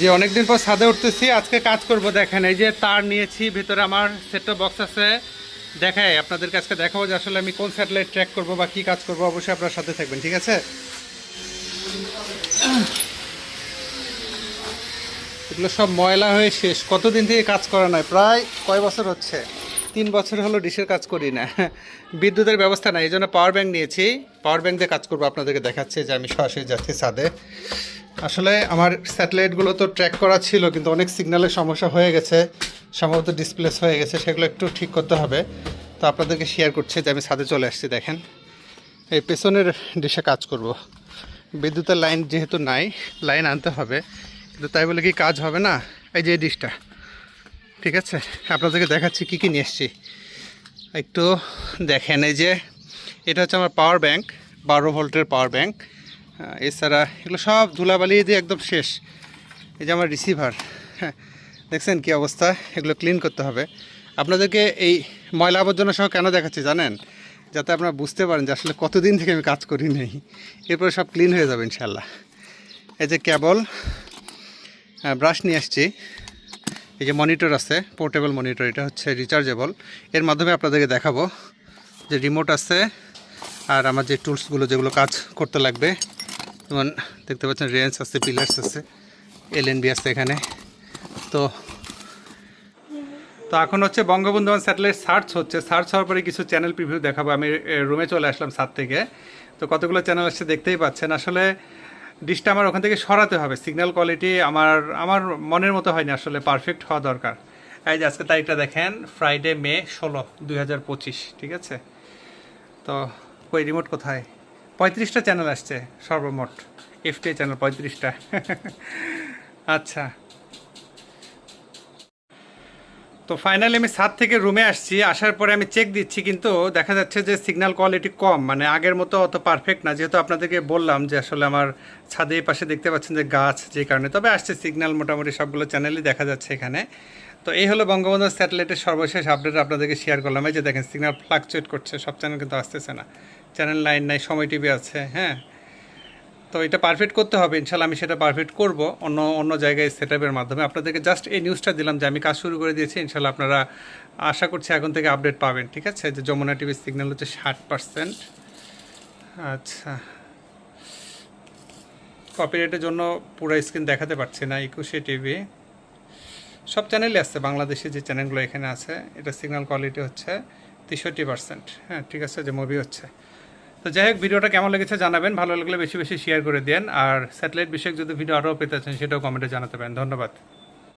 যে অনেকদিন পর ছাদে উঠতেছি, আজকে কাজ করব, দেখেন, এই যে তার নিয়েছি, ভিতরে আমার সেট বক্স আছে। দেখাই, আপনাদেরকে আজকে দেখাবো যে আসলে আমি কোন স্যাটেলাইট ট্র্যাক করব বা কি কাজ করব, অবশ্যই আপনার সাথে থাকবেন, ঠিক আছে? এগুলো সব ময়লা হয়ে শেষ। কতদিন থেকে কাজ করা নাই? প্রায় কয় বছর হচ্ছে? তিন বছর হলো ডিশের কাজ করি না। বিদ্যুতের ব্যবস্থা নাই, এই জন্য পাওয়ার ব্যাঙ্ক নিয়েছি। পাওয়ার ব্যাঙ্ক দিয়ে কাজ করব, আপনাদেরকে দেখাচ্ছে যে আমি সরাসরি যাচ্ছি ছাদে। আসলে আমার স্যাটেলাইটগুলো তো ট্র্যাক করা ছিল, কিন্তু অনেক সিগন্যালের সমস্যা হয়ে গেছে, সম্ভবত ডিসপ্লেস হয়ে গেছে, সেগুলো একটু ঠিক করতে হবে। তো আপনাদেরকে শেয়ার করছি যে আমি ছাদে চলে আসছি, দেখেন। এই পেছনের ডিশে কাজ করব। বিদ্যুতের লাইন যেহেতু নাই, লাইন আনতে হবে, কিন্তু তাই বলে কি কাজ হবে না? এই যে ডিশটা ঠিক আছে? আপনাদেরকে দেখাচ্ছি কী কী নিয়ে এসছি। একটু দেখেন, এই যে এটা হচ্ছে আমার পাওয়ার ব্যাংক বারো ভোল্টের পাওয়ার ব্যাংক এছাড়া এগুলো সব ধুলাবালি দিয়ে একদম শেষ। এই যে আমার রিসিভার হ্যাঁ দেখছেন কী অবস্থা? এগুলো ক্লিন করতে হবে। আপনাদেরকে এই ময়লা আবর্জনা সহ কেন দেখাচ্ছি জানেন? যাতে আপনারা বুঝতে পারেন যে আসলে কতদিন থেকে আমি কাজ করি নেই। এরপরে সব ক্লিন হয়ে যাবে ইনশাল্লাহ এই যে কেবল ব্রাশ নিয়ে আসছি। এই যে মনিটর আছে পোর্টেবল মনিটর এটা হচ্ছে রিচার্জেবল এর মাধ্যমে আপনাদেরকে দেখাবো যে রিমোট আছে আর আমার যে টুলসগুলো যেগুলো কাজ করতে লাগবে। যেমন দেখতে পাচ্ছেন, রেঞ্জ আছে, পিলার্স আছে এলএনবি আছে এখানে। তো তো এখন হচ্ছে বঙ্গবন্ধু স্যাটেলাইট সার্চ হচ্ছে। সার্চ হওয়ার পরে কিছু চ্যানেল প্রিভিউ দেখাবো। আমি রুমে চলে আসলাম সাত থেকে। তো কতগুলো চ্যানেল আসছে দেখতেই পাচ্ছেন। আসলে ডিশটা আমার ওখান থেকে সরাতে হবে। সিগন্যাল কোয়ালিটি আমার আমার মনের মতো হয়নি আসলে, পারফেক্ট হওয়া দরকার। এই যে আজকে তারিখটা দেখেন, ফ্রাইডে মে ষোলো দুই ঠিক আছে? তো কই রিমোট কোথায়? পঁয়ত্রিশটা চ্যানেল আসছে, সর্বমোট। এফটি চ্যানেল পঁয়ত্রিশটা। আচ্ছা। তো ফাইনালি আমি সাত থেকে রুমে আসছি, আসার পরে আমি চেক দিচ্ছি, কিন্তু দেখা যাচ্ছে যে সিগন্যাল কোয়ালিটি কম মানে আগের মতো অত পারফেক্ট না। যেহেতু আপনাদেরকে বললাম যে আসলে আমার ছাদে পাশে দেখতে পাচ্ছেন যে গাছ যে কারণে, তবে আসছে সিগন্যাল মোটামুটি সবগুলো চ্যানেলই দেখা যাচ্ছে এখানে। তো এই হলো বঙ্গবন্ধু স্যাটেলাইটের সর্বশেষ আপডেট আপনাদেরকে শেয়ার করলাম। এই যে দেখেন সিগন্যাল ফ্লাকচুয়েট করছে, সব চ্যানেল কিন্তু আসতেছে না। চ্যানেল লাইন নাই, সময় টিভি আছে হ্যাঁ? তো এটা পারফেক্ট করতে হবে ইনশাল্লাহ আমি সেটা পারফেক্ট করব অন্য অন্য জায়গায় সেট মাধ্যমে। আপনাদেরকে জাস্ট এই নিউজটা দিলাম যে আমি কাজ শুরু করে দিয়েছি ইনশাল্লাহ আপনারা আশা করছি এখন থেকে আপডেট পাবেন, ঠিক আছে? যে যমুনা টিভির সিগন্যাল হচ্ছে ষাট পার্সেন্ট আচ্ছা। কপিরাইটের জন্য পুরো স্ক্রিন দেখাতে পারছি না, একুশে টিভি সব চ্যানেলই আছে, বাংলাদেশে যে চ্যানেলগুলো এখানে আছে, এটা সিগন্যাল কোয়ালিটি হচ্ছে তেষট্টি হ্যাঁ ঠিক আছে, যে মুভি হচ্ছে। তো যাই হোক, ভিডিওটা কেমন লেগেছে জানাবেন, ভালো লাগলে বেশি বেশি শেয়ার করে দেন আর স্যাটেলাইট বিষয়ক যদি ভিডিও আরও পেতে চান, সেটাও কমেন্টে জানাতে পারেন। ধন্যবাদ।